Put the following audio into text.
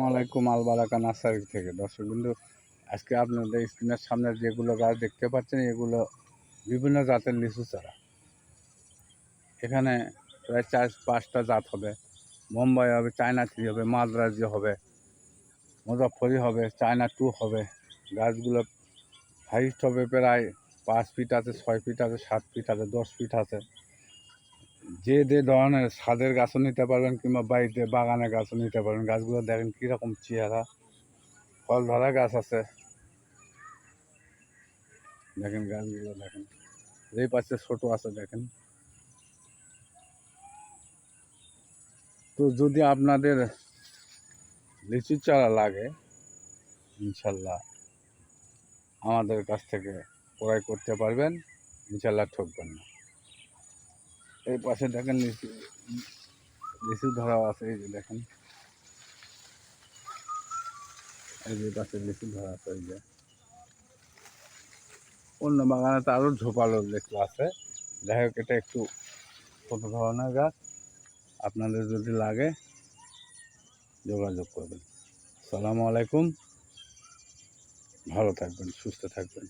আসসালামু আলাইকুম নার্সারি থেকে। দর্শক বিন্দু, আজকে আপনাদের স্ক্রিনের সামনে যেগুলো গাছ দেখতে পাচ্ছেন, এগুলো বিভিন্ন জাতের লিচু চারা। এখানে প্রায় চার, পাঁচটা জাত হবে। বোম্বাই হবে, চায়না থ্রি হবে, মাদ্রাজি হবে মুজাফরি হবে, চায়না টু হবে। গাছগুলো হাইস্ট হবে প্রায় পাঁচ ফিট আছে, ছয় ফিট আছে, সাত ফিট আছে, দশ ফিট আছে। যে যে ধরনের ছাদের গাছও নিতে পারবেন কিংবা বাড়িতে বাগানে গাছও নিতে পারবেন, গাছগুলো দেখেন কীরকম চেহারা। ফল ধরা গাছ আছে। দেখেন গাছগুলো দেখেন। এই পাশে ছোট আছে দেখেন। তো যদি আপনাদের লিচু চারা লাগে, ইনশাল্লাহ আমাদের কাছ থেকে ক্রয় করতে পারবেন। ইনশাল্লাহ ঠকবেন না। এই পাশে দেখেন লিচু লিচু ধরাও আছে এই যে দেখেন। এই যে পাশে লিচু ধরা আছে এই যে। অন্য বাগানে তো আরও ঝোপালো লিচু আছে। যাই হোক, এটা একটু ছোটো ধরনের গাছ। আপনাদের যদি লাগে, যোগাযোগ করবেন। সালামু আলাইকুম। ভালো থাকবেন, সুস্থ থাকবেন।